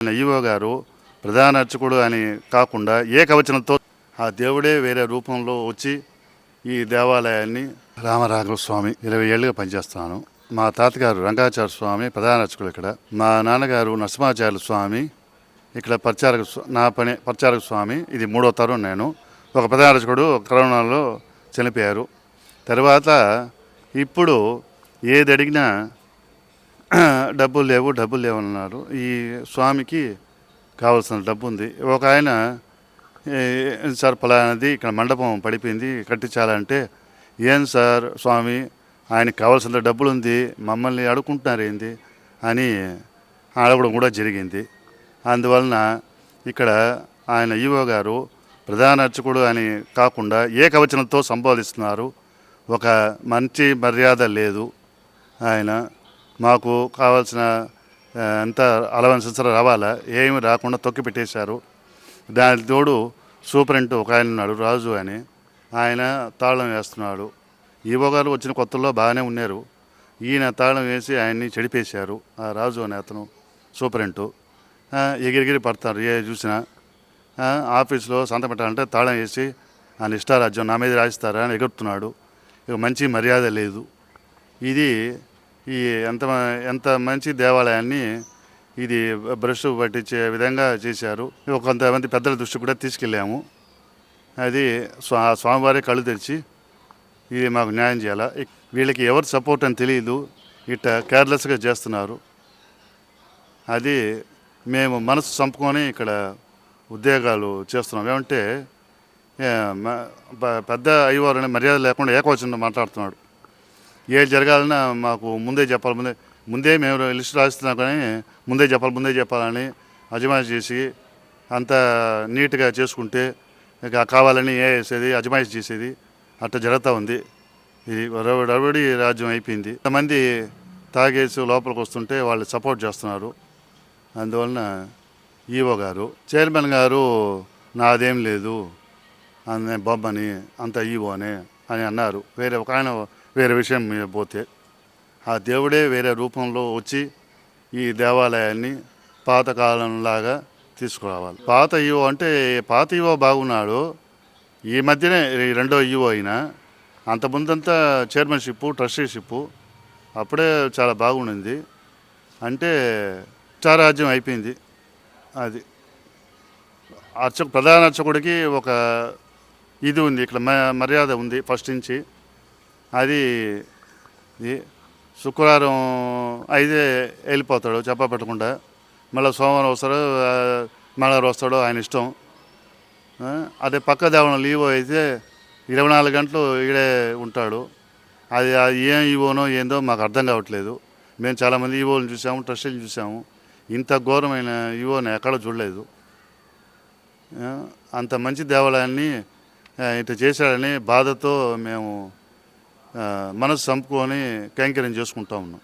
EO గారు ప్రధాన అర్చకుడు అని కాకుండా ఏకవచనంతో ఆ దేవుడే వేరే రూపంలో వచ్చి ఈ దేవాలయాన్ని రామరాఘవ స్వామి ఇరవై ఏళ్ళుగా పనిచేస్తున్నాను మా తాతగారు రంగాచార్య స్వామి ప్రధాన అర్చకుడు ఇక్కడ. మా నాన్నగారు నరసింహాచార్య స్వామి ఇక్కడ ప్రచారక స్వా- నా పని ప్రచారక స్వామి ఇది మూడో తరం నేను. ఒక ప్రధాన అర్చకుడు కరోనాలో చనిపోయారు. తర్వాత ఇప్పుడు ఏది అడిగినా డబ్బులు లేవు డబ్బులు లేవన్నారు ఈ స్వామికి కావాల్సిన డబ్బు ఉంది ఒక ఆయన సార్ ఫలానది ఇక్కడ మండపం పడిపోయింది కట్టించాలంటే ఏం సార్ స్వామి ఆయనకి కావాల్సిన డబ్బులు ఉంది మమ్మల్ని అడుక్కుంటున్నారు ఏంది అని అడగడం కూడా జరిగింది. అందువలన ఇక్కడ ఆయన ఈవో గారు ప్రధాన అర్చకుడు అని కాకుండా ఏకవచనంతో సంబోధిస్తున్నారు. ఒక మంచి మర్యాద లేదు ఆయన. మాకు కావాల్సిన ఎంత అలవెన్సెస్ రావాలా? ఏమి రాకుండా తొక్కి పెట్టేశారు. దాని తోడు సూపరింట్ ఒక ఆయన ఉన్నాడు రాజు అని. ఆయన తాళం వేస్తున్నాడు. ఈవో గారు వచ్చిన కొత్తలో బాగానే ఉన్నారు. ఈయన తాళం వేసి ఆయన్ని చెడిపేశారు. ఆ రాజు అనే అతను సూపరింటు ఎగిరిగిరి పడతారు ఏ చూసినా. ఆఫీస్లో సంత పెట్టాలంటే తాళం వేసి ఆయన ఇష్టారాజ్యం నా మీద రాయిస్తారా అని ఎగురుతున్నాడు. ఇక మంచి మర్యాద లేదు. ఇది ఈ ఎంత ఎంత మంచి దేవాలయాన్ని ఇది బ్రష్ పట్టించే విధంగా చేశారు. కొంతమంది పెద్దల దృష్టి కూడా తీసుకెళ్ళాము. అది స్వా స్వామివారి కళ్ళు తెరిచి ఇది మాకు న్యాయం చేయాలా? వీళ్ళకి ఎవరు సపోర్ట్ అని తెలియదు. ఇట్ట కేర్లెస్గా చేస్తున్నారు. అది మేము మనసు చంపుకొని ఇక్కడ ఉద్యోగాలు చేస్తున్నాం. ఏమంటే పెద్ద అయ్యవారు మర్యాద లేకుండా ఏకవచనం మాట్లాడుతున్నాడు. ఏది జరగాలన్నా మాకు ముందే చెప్పాలి ముందే ముందే మేము లిస్ట్ రాస్తున్నా కానీ ముందే చెప్పాలి ముందే చెప్పాలని అజమాయిషి చేసి అంత నీట్గా చేసుకుంటే ఇక కావాలని ఏ వేసేది అజమాయిషి చేసేది అట్లా జరుగుతూ ఉంది. ఇది రబడి రాజ్యం అయిపోయింది. కొంతమంది తాగేసి లోపలికి వస్తుంటే వాళ్ళు సపోర్ట్ చేస్తున్నారు. అందువలన ఈవో గారు చైర్మన్ గారు నాదేం లేదు అనే బొమ్మని అంత ఈవోనే అని అన్నారు. వేరే ఒక ఆయన వేరే విషయం మీద పోతే ఆ దేవుడే వేరే రూపంలో వచ్చి ఈ దేవాలయాన్ని పాతకాలంలాగా తీసుకురావాలి. పాత ఈవో అంటే పాత ఈవో బాగున్నాడు. ఈ మధ్యనే ఈ రెండో ఈవో అయినా అంత ముందంతా చైర్మన్షిప్ ట్రస్టీషిప్ అప్పుడే చాలా బాగుండింది. అంటే చారాజ్యం అయిపోయింది. అది అర్చ ప్రధాన అర్చకుడికి ఒక ఇది ఉంది ఇక్కడ మ- మర్యాద ఉంది ఫస్ట్ నుంచి. అది ఇది శుక్రవారం అయితే వెళ్ళిపోతాడు చెప్ప పెట్టకుండా. మళ్ళీ సోమవారం వస్తాడు ఆ, మంగళవారం వస్తాడు ఆయన ఇష్టం. అదే పక్క దేవనం లీవ్ అయితే ఇరవై నాలుగు గంటలు ఈడే ఉంటాడు. అది ఏం ఈవోనో ఏందో మాకు అర్థం కావట్లేదు. మేము చాలామంది ఈవోలను చూసాము ట్రస్టీలు చూసాము. ఇంత ఘోరమైన ఈవోని ఎక్కడ చూడలేదు. అంత మంచి దేవాలయాన్ని ఆ, చేశాడని బాధతో మేము మనసు చంపుకొని కైంకర్యం చేసుకుంటా ఉన్నాం.